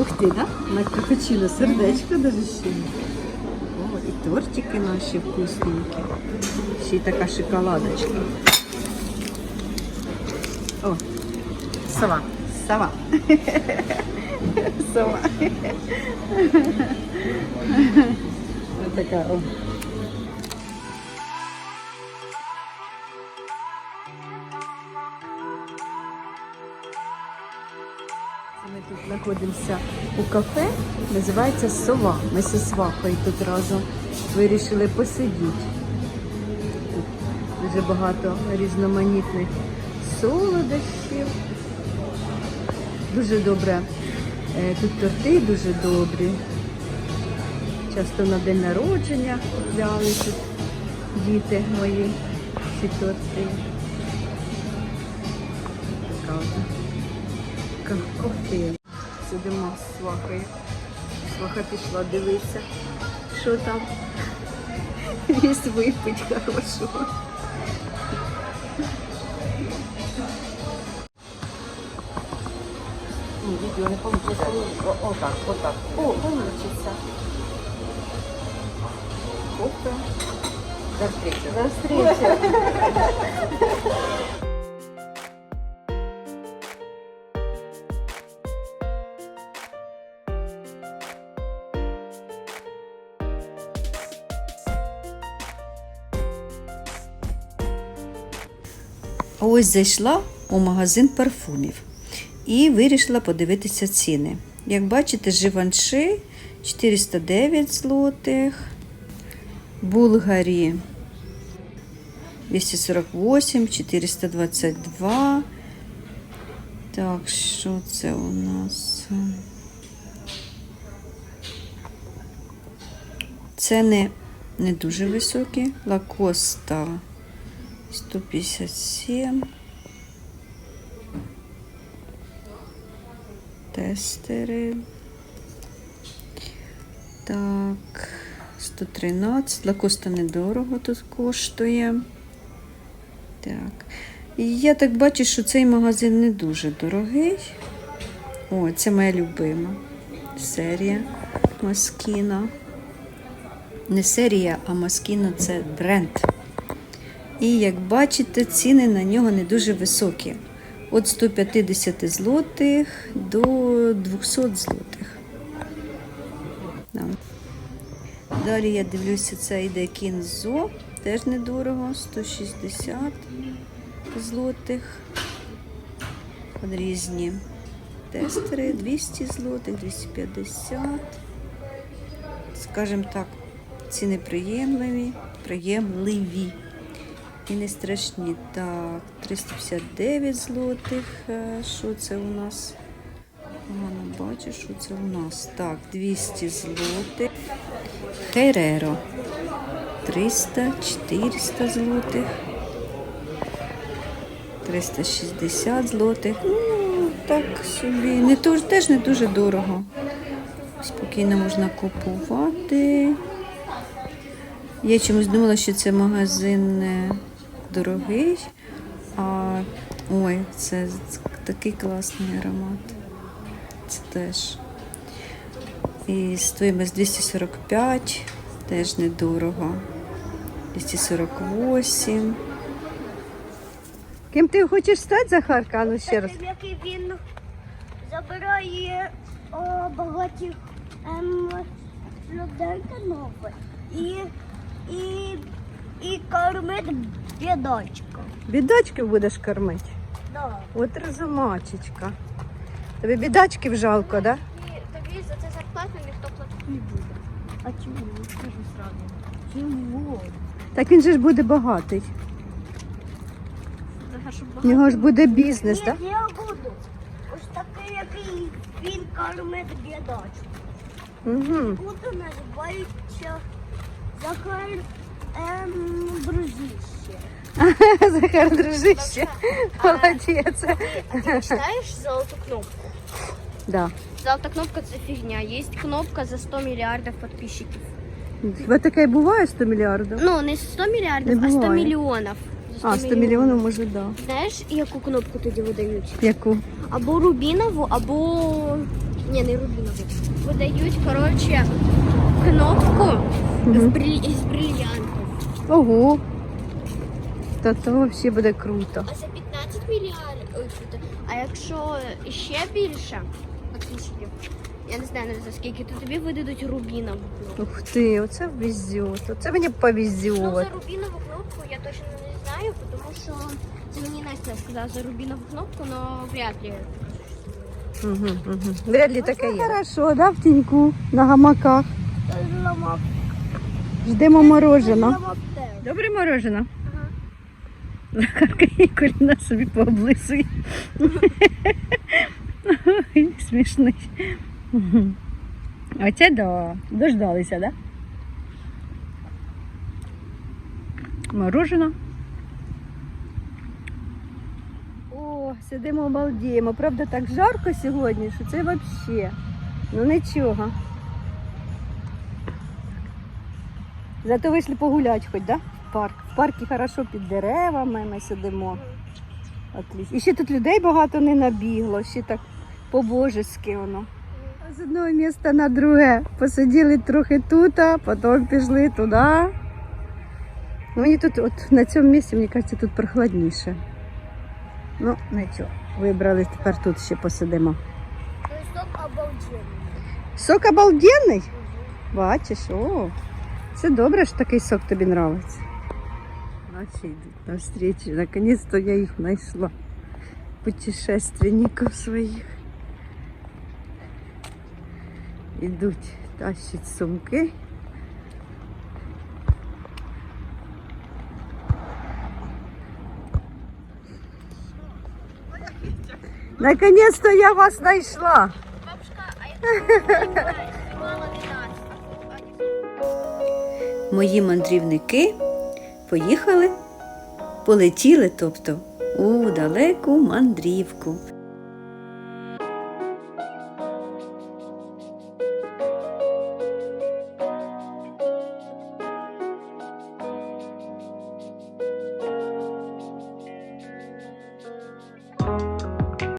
Ух ти, да? На капучино сердечко дуже сильно. О, і тортики наші вкусненькі. Ще й така шоколадочка. О, Сова. сова. Сова. Ось така, о. Тут знаходимося у кафе, називається Сова. Ми зі свахою тут разом вирішили посидіти. Тут дуже багато різноманітних солодощів. Дуже добре. Е, Тут торти дуже добрі. Часто на день народження купляли тут діти мої ці торти. Така от. Сидимо з свахою. Сваха пішла дивитися, що там. Є випить хорошого. Ні, відео не получится. О, о так, о. Получится. Опа. До встречи. До встречи. Ось зайшла у магазин парфумів і вирішила подивитися ціни. Як бачите, живанши 409 злотих, Булгарі 248, 422. Так, що це у нас? Ціни не дуже високі. Лакоста 157. Тестери. Так, 113. Лакоста недорого тут коштує. Так. І я так бачу, що цей магазин не дуже дорогий. О, це моя любима серія Маскіна. Не серія, а Маскіна це бренд. І як бачите, ціни на нього не дуже високі. Від 150 злотих до 200 злотих. Далі я дивлюся, це йде кінзо, теж недорого, 160 злотих. От Різні тестери, 200 злотих, 250. Скажімо так, ціни приємливі, приємливі і не страшні. Так, 359 злотих. Е, Що це у нас? Погано бачу, що це у нас. Так, 200 злотих. Хереро. 300, 400 злотих. 360 злотих. Ну, так собі. Не теж не дуже дорого. Спокійно можна купувати. Я чомусь думала, що це магазин не дорогий. А ой, це такий класний аромат. Це теж. І стоїмость 245, теж недорого. 248. Ким ти хочеш стати, Захарка? Ну ще раз. Який він забирає о, багатіх ем, людей нове і, і, і кормить бідочку. Бідочки будеш кормити. Да. От розумачечка. Тобі бідачків жалко, так? Да? Тобі за це зарплату ніхто платити не буде. А чому? Скажу сразу. Чому? Так він же ж буде багатий. В нього ж буде бізнес, так? я буду. Ось такий, який він кормить бідочку. Угу. Буду називається Захар ем, Дружище. Захар, дружище. Молодець. Ты читаешь золотую кнопку? Да. Золотая кнопка это фигня. Есть кнопка за 100 миллиардов подписчиков. Хіба таке буває 100 мільярдів? Ну, не 100 миллиардов, Не а 100 бывает. миллионов. За А, 100 мільйонів може, так. Да. Знаєш, яку кнопку тоді видають? Яку? Або рубінову, або Ні, не рубіновий. Видають, коротше, кнопку з, бриль... з брильянтом. Ого. Та то взагалі буде круто. А за 15 мільярдів. А якщо ще більше, я не знаю за скільки, то тобі видадуть рубінову кнопку. Ух ти, оце везет. Оце мені Ну, повезет. за рубінову кнопку я точно не знаю, тому що це мені Настя сказала за рубінову кнопку, але вряд ли. Угу, угу. Вряд ли таке є. Хорошо, да, в тіньку, на гамаках. Ждемо мороженого. Добре морожено. Коліна собі пооблисує. Ой, Смішний. Оце да. Дождалися, да? Морожено. О, сидимо обалдіємо. Правда, так жарко сьогодні, що це взагалі. Ну нічого. Зато вийшли погуляти хоч, да? Парк. В парку хорошо під деревами ми сидимо. Отлично. І ще тут людей багато не набігло, ще так по-божески воно. З одного міста на друге. Посиділи трохи тут, а потім пішли туди. Ну, Мені тут, от на цьому місці, мені кажеться, тут прохладніше. Ну, нічого. Вибрали, тепер тут ще посидимо. Листок обалденний. Сок обалденний? Бачиш, о, це добре, що такий сок тобі подобається. Наші йдуть на встречу. Наконец-то я їх знайшла. Путешественників своїх. Ідуть, тащать сумки. Наконец-то я вас знайшла. Бабушка, а я знімала не нас. мої мандрівники поїхали, полетіли, тобто, у далеку мандрівку.